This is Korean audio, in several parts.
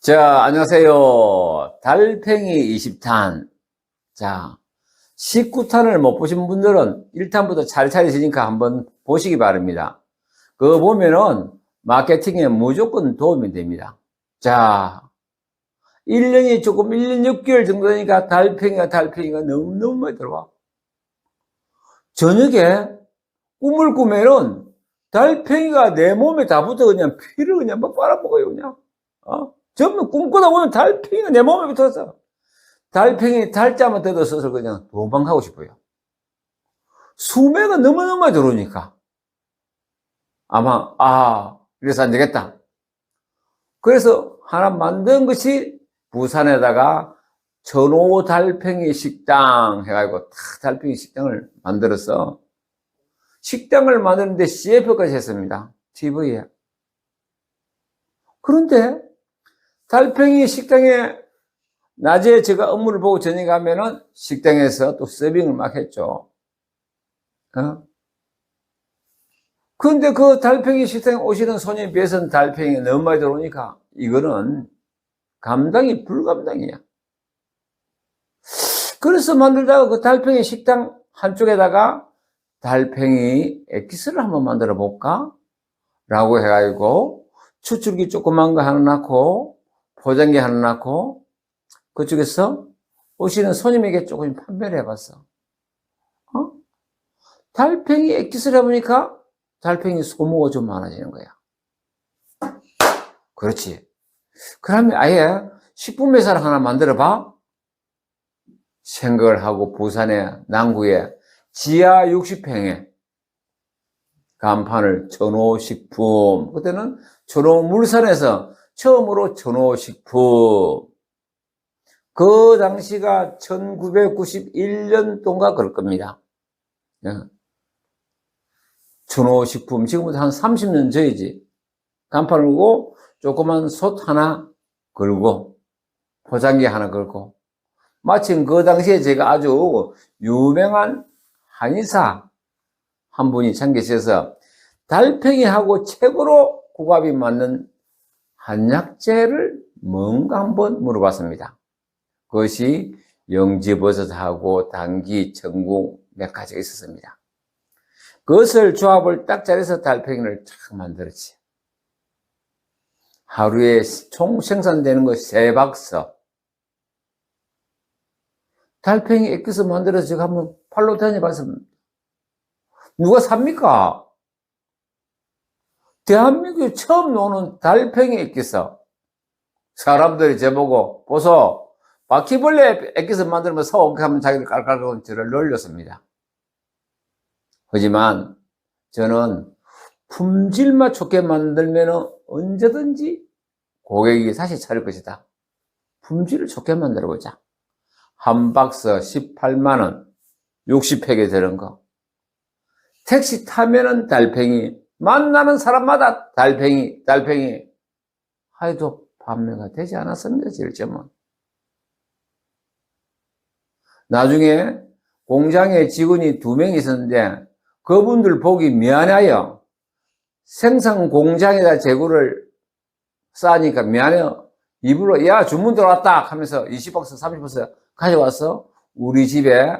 자, 안녕하세요. 달팽이 20탄. 자, 19탄을 못 보신 분들은 1탄부터 차례차례지니까 한번 보시기 바랍니다. 그거 보면은 마케팅에 무조건 도움이 됩니다. 자, 1년이 조금 1년 6개월 정도 되니까 달팽이가 달팽이가 너무너무 많이 들어와. 저녁에 꿈을 꾸면은 달팽이가 내 몸에 다 붙어 그냥 피를 그냥 막 빨아먹어요, 그냥. 어? 전부 꿈꾸다 보면 달팽이가 내 몸에 붙어서 달팽이 달자만 뜯어서서 그냥 도망가고 싶어요. 수매가 너무너무 들어오니까. 아마, 아, 그래서 안 되겠다. 그래서 하나 만든 것이 부산에다가 전호 달팽이 식당 해가지고 탁 달팽이 식당을 만들어서 식당을 만드는데 CF까지 했습니다. TV에. 그런데 달팽이 식당에 낮에 제가 업무를 보고 저녁에 가면은 식당에서 또 서빙을 막 했죠. 어? 그런데 그 달팽이 식당에 오시는 손님에 비해서는 달팽이가 너무 많이 들어오니까 이거는 감당이 불감당이야. 그래서 만들다가 그 달팽이 식당 한쪽에다가 달팽이 엑기스를 한번 만들어 볼까? 라고 해가지고 추출기 조그만 거 하나 넣고 포장기 하나 넣고 그쪽에서 오시는 손님에게 조금 판매를 해봤어. 어? 달팽이 엑기스를 해보니까 달팽이 소모가 좀 많아지는 거야. 그렇지. 그러면 아예 식품 회사를 하나 만들어 봐. 생각을 하고 부산의 남구에 지하 60평에 간판을 전호식품. 그때는 전호물산에서 처음으로 전호식품. 그 당시가 1991년도인가 그럴 겁니다. 예. 전호식품. 지금부터 한 30년 전이지. 간판을 걸고 조그만 솥 하나 걸고 포장기 하나 걸고 마침 그 당시에 제가 아주 유명한 한의사 한 분이 참계셔서 달팽이하고 최고로 궁합이 맞는 한약재를 뭔가 한번 물어봤습니다. 그것이 영지버섯하고 당귀, 전국 몇 가지가 있었습니다. 그것을 조합을 딱 잘해서 달팽이를 탁 만들었지. 하루에 총 생산되는 거 세 박스. 달팽이 엑기스 만들어서 제가 한번 팔로 다녀봤습니다. 누가 삽니까? 대한민국에 처음 나오는 달팽이 엑기스. 사람들이 저보고, 보소, 바퀴벌레 엑기스 만들면 사오게 하면 자기들 깔깔깔 저를 놀렸습니다. 하지만 저는 품질만 좋게 만들면 언제든지 고객이 다시 차릴 것이다. 품질을 좋게 만들어 보자. 한 박스 18만원, 60팩에 되는 거. 택시 타면은 달팽이, 만나는 사람마다 달팽이, 달팽이. 하여도 판매가 되지 않았습니다, 질점은. 나중에 공장에 직원이 두 명 있었는데 그분들 보기 미안해요. 생산 공장에다 재고를 싸니까 미안해요. 입으로 야 주문 들어왔다 하면서 20박스 30박스 가져와서 우리 집에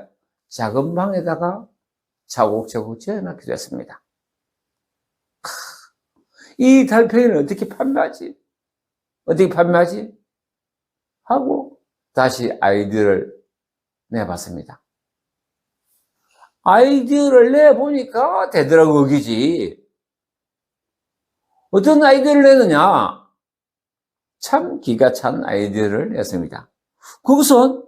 작은 방에다가 차곡차곡 지어놓기도 했습니다. 이 달팽이를 어떻게 판매하지? 어떻게 판매하지? 하고 다시 아이디어를 내봤습니다. 아이디어를 내보니까 되더라고 그기지. 어떤 아이디어를 내느냐? 참 기가 찬 아이디어를 냈습니다. 그것은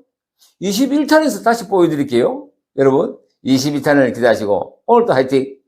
21탄에서 다시 보여드릴게요. 여러분, 22탄을 기다리시고, 오늘도 화이팅!